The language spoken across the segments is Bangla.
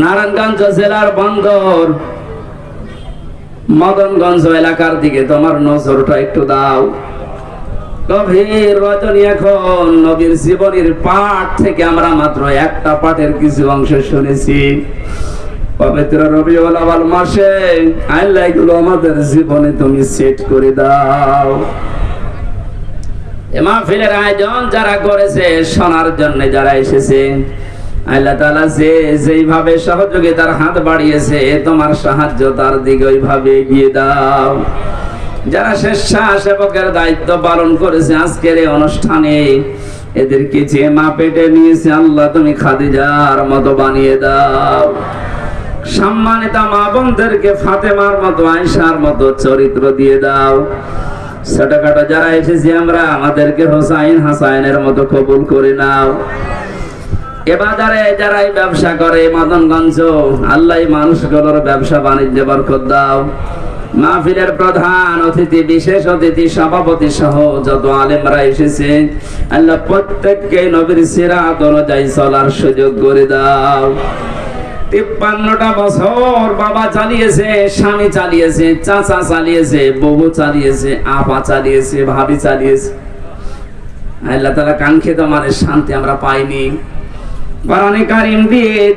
নারায়ণগঞ্জ জেলার বন্দর। মদনগঞ্জ এলাকার দিকে তোমার নজরটা একটু দাও। গভীর রজনী এখন, নবীর জীবনের পাঠ থেকে আমরা মাত্র একটা পাঠের কিছু অংশ শুনেছি। পবিত্র রবিউল মাসে আল্লাহ এগুলো আমাদের জীবনে তুমি সেট করে দাও। মাহফিলের আয়োজন যারা করেছে, শোনার জন্য যারা এসেছে, আল্লাহ তাআলা যে যেইভাবে সহযোগিতার হাত বাড়িয়েছে, তোমার সাহায্য তার দিকে ওইভাবে এগিয়ে দাও। যারা স্বেচ্ছাসেবকের দায়িত্ব পালন করেছে আজকের এই অনুষ্ঠানে, এদেরকে যে মা পেটে নিয়েছে, আল্লাহ তুমি খাদিজার মতো বানিয়ে দাও। সম্মানিতা মা বোনদেরকে ফাতেমার মতো আয়সার মতো চরিত্র দিয়ে দাও। ছোটখাটো যারা এসেছি আমরা, আমাদেরকে হোসাইন হাসাইনের মতো কবুল করে নাও। এ বাজারে যারা ব্যবসা করে মদনগঞ্জ, আল্লাহ মানুষগুলোর ব্যবসা বাণিজ্য বরকত দাও। মাহফিলের প্রধান অতিথি, বিশেষ অতিথি, সভাপতি সহ যত আলেমরা এসেছে, আল্লাহ প্রত্যেককে নবীর সিরাত অনুযায়ী চলার সুযোগ করে দাও। তিপ্পান্নটা বছর বাবা চালিয়েছে, স্বামী চালিয়েছে, চাচা চালিয়েছে, বউ চালিয়েছে, আপা চালিয়েছে, ভাবি চালিয়েছে। আল্লাহ তালা কাঙ্ক্ষিত মানে শান্তি আমরা পাইনি।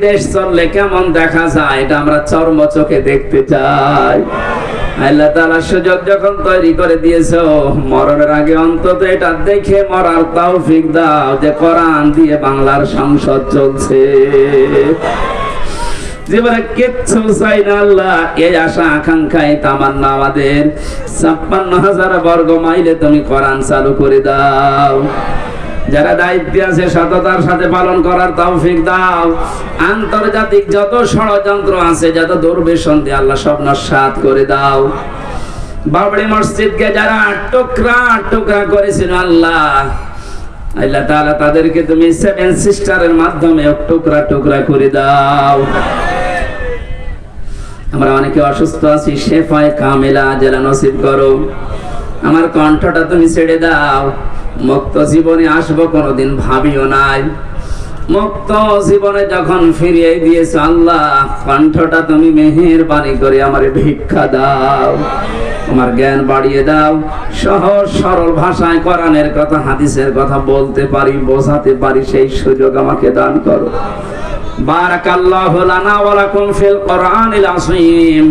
দেশ চললে কেমন দেখা যায়, এটা আমরা চর্ম চোখে দেখতে চাই। আল্লাহ সুযোগ যখন তৈরি করে দিয়েছ, মরণের আগে অন্তত এটা দেখে মরার তৌফিক দাও যে কোরআন দিয়ে বাংলার সংসদ চলছে। জীবনে কিচ্ছু চাই না আল্লাহ, এই আশা আকাঙ্ক্ষায় তামান্না আমাদের। ছাপ্পান্ন হাজার বর্গ মাইলে তুমি কোরআন চালু করে দাও। যারা দায়িত্বে আছে, সততার সাথে পালন করার তৌফিক দাও। আন্তর্জাতিক যত ষড়যন্ত্র আছে, যত দুর্বেশন্তি আল্লাহ সব নস্বাত করে দাও। বাবরি মসজিদকে যারা টুকরা টুকরা করেছিল আল্লাহ আল্লাহ তাআলা তাদেরকে তুমি সেভেন সিস্টারের মাধ্যমে টুকরা টুকরা করে দাও। আমরা অনেকে অসুস্থ আছি, শেফায় কামেলা জেলা নসিব করো। আমার কণ্ঠটা তুমি ছেড়ে দাও। মুক্ত জীবনে আসব কোনোদিন ভাবিও নাই। মুক্ত জীবনে যখন ফিরিয়ে দিয়েছ আল্লাহ, কণ্ঠটা তুমি মেহের করে আমার ভিক্ষা দাও। তোমার জ্ঞান বাড়িয়ে দাও। সহজ, সরল ভাষায় কোরআনের কথা, হাদিসের কথা বলতে পারি, বোঝাতে পারি, সেই সুযোগ আমাকে দান করো। বারাকাল্লাহু লানা ওয়া লাকুম ফিল কোরআনিল আযীম।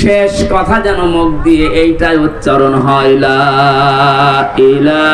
শেষ কথা যেন মুখ দিয়ে এইটাই উচ্চারণ হয়, লা ইলাহা